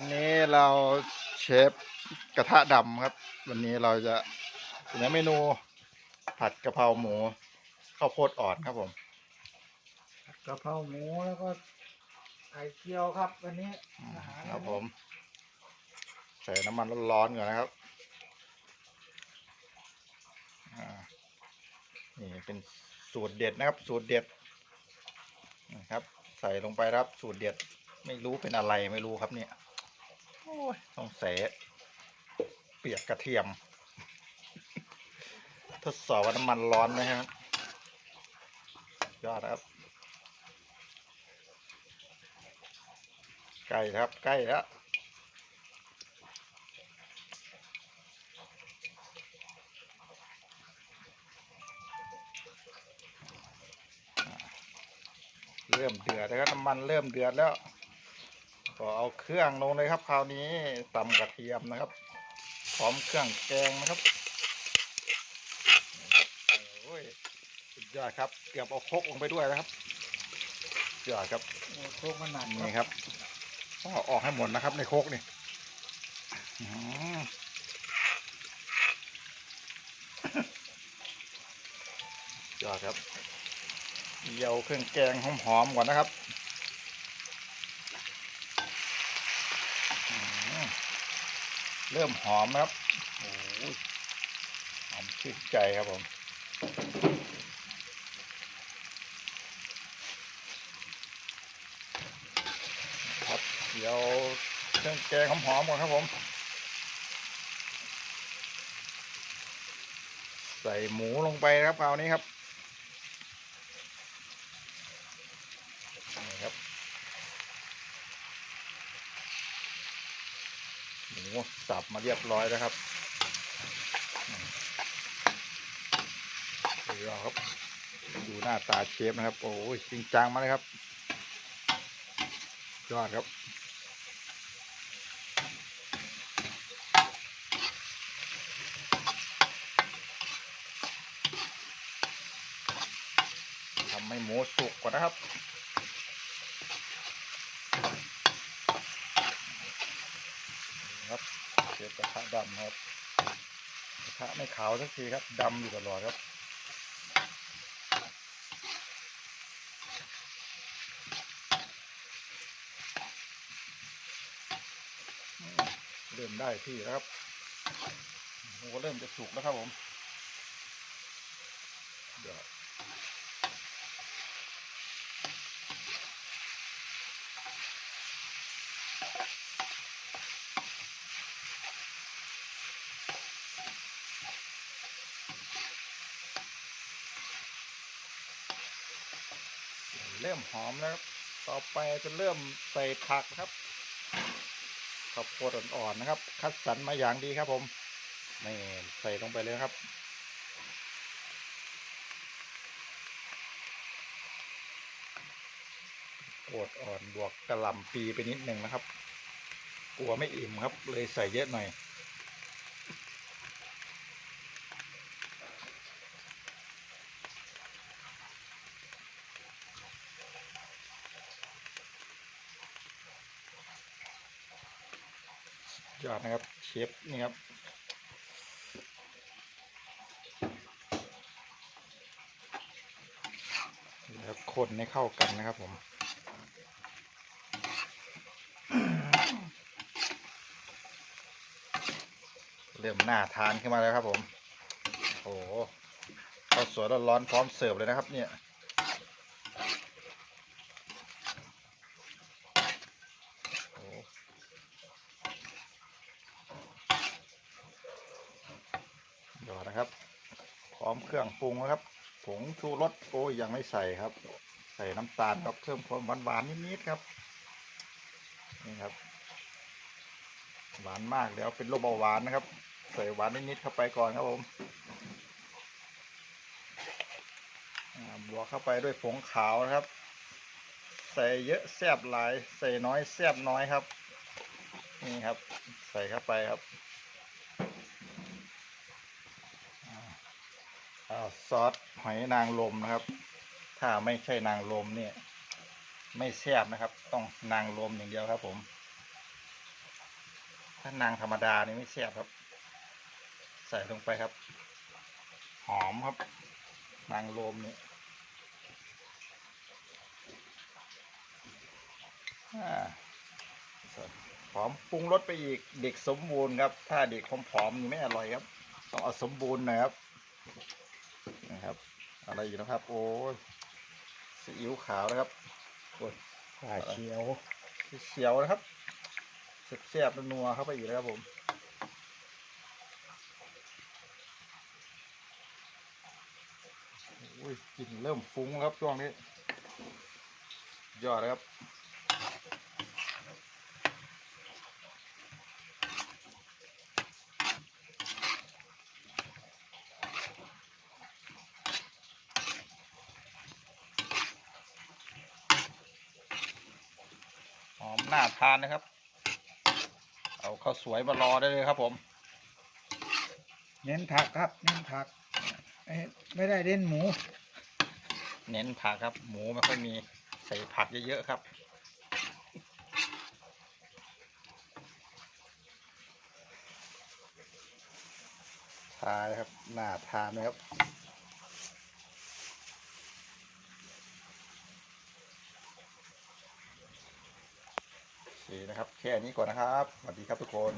วันนี้เราเชฟกระทะดำครับ วันนี้เราจะเสนอเมนูผัดกะเพราหมูข้าวโพดอ่อนครับผมกะเพราหมูแล้วก็ไข่เจียวครับ วันนี้อืมอาหารครับผม ใส่น้ำมันร้อนๆก่อนนะครับอ่านี่เป็นสูตรเด็ดนะครับ สูตรเด็ดนะครับ ใส่ลงไปนะครับสูตรเด็ดไม่รู้เป็นอะไรไม่รู้ครับเนี่ยโอ้ยต้องใส่เปียกกระเทียม ทดสอบว่าน้ำมันร้อนไหมครับยอดครับ ใกล้ครับใกล้แล้วเริ่มเดือดแล้วครับน้ำมันเริ่มเดือดแล้ว ก็เอาเครื่องลงเลยครับ คราวนี้ตำกระเทียมนะครับ พร้อมเครื่องแกงนะครับโอ้ยสุดยอดครับเกือบเอาครกลงไปด้วยนะครับสุดยอดครับโอ้โคกมันหนักนี่ครับต้องเอาออกให้หมดนะครับ ในโครกนี่อื้อหือยอดครับเยียวเครื่องแกงหอมๆก่อนนะครับอื้อหือ เริ่มหอมครับโอ้ยหอมชื่นใจครับผมครับเดี๋ยวเครื่องแกงหอมๆก่อนครับผม ใส่หมูลงไปครับคราวนี้ครับนี่ครับหมู สับมาเรียบร้อยแล้วครับดูครับ ดูหน้าตาเชฟนะครับ โอ้ยจริงจังมาเลยครับ ยอดครับทำให้หมูสุกก่อนนะครับเชฟ กระทะดำครับกระทะไม่ขาวสักทีครับดำอยู่ตลอดครับเริ่มได้ที่แล้วครับหมูก็เริ่มจะสุกแล้วครับผม เดี๋ยว เริ่มหอมแล้วครับ ต่อไปจะเริ่มใส่ผักครับข้าวโพดอ่อนๆนะครับ คัดสรรมาอย่างดีครับผมนี่ใส่ลงไปเลยครับโพดอ่อนบวกกระหล่ำปีไปนิดหนึ่งนะครับ กลัวไม่อิ่มครับ เลยใส่เยอะหน่อย ยอดนะครับเชฟนี่ครับแล้วคนให้เข้ากันนะครับผมเริ่มหน่าทานขึ้นมาแล้วครับผมโอ้โหข้าวสวยร้อนๆพร้อมเสิร์ฟเลยนะครับเนี่ย โอ้ ยอด นะครับ พร้อมเครื่องปรุงแล้วครับ ผงชูรสโอ้ยยังไม่ใส่ครับ ใส่น้ำตาลครับเพิ่มความหวานหวานๆนิดๆครับนี่ครับ หวานมากเดี๋ยวเป็นโรคเบาหวานนะครับ ใส่หวานนิดๆเข้าไปก่อนครับผมบวกเข้าไปด้วยผงขาวนะครับ ใส่เยอะแซบหลาย ใส่น้อยแซบน้อยครับ นี่ครับ ใส่เข้าไปครับ อ้าว ซอสหอยนางรมนะครับ ถ้าไม่ใช่นางรมเนี่ย ไม่แซ่บนะครับ ต้องนางรมอย่างเดียวครับ ผม ถ้านางธรรมดานี่ไม่แซ่บครับ ใส่ลงไปครับ หอมครับ นางโรมนี่อ่าหอมปรุงรสไปอีกเด็กสมบูรณ์ครับ ถ้าเด็กผอมๆนี่ไม่อร่อยครับ ต้องเอาสมบูรณ์นะครับ นะครับ อะไรอยู่นะครับ โอ้ยซีอิ๊วขาวนะครับโอ้ยขาเขียวเขียวนะครับเสียบๆนัวๆเข้าไปอีกแล้วครับผมอุ้ยกลิ่นเริ่มฟุ้งแล้วครับช่วงนี้ ยอดเลยครับ อมน่าทานนะครับ เอาข้าวสวยมารอได้เลยครับผม เน้นผักครับ เน้นผักเอ้ยไม่ได้เล่นหมู เน้นผักครับ หมูไม่ค่อยมีใส่ผักเยอะๆครับทานนะครับน่าทานนะครับ เคนะครับ แค่นี้ก่อนนะครับ สวัสดีครับทุกคน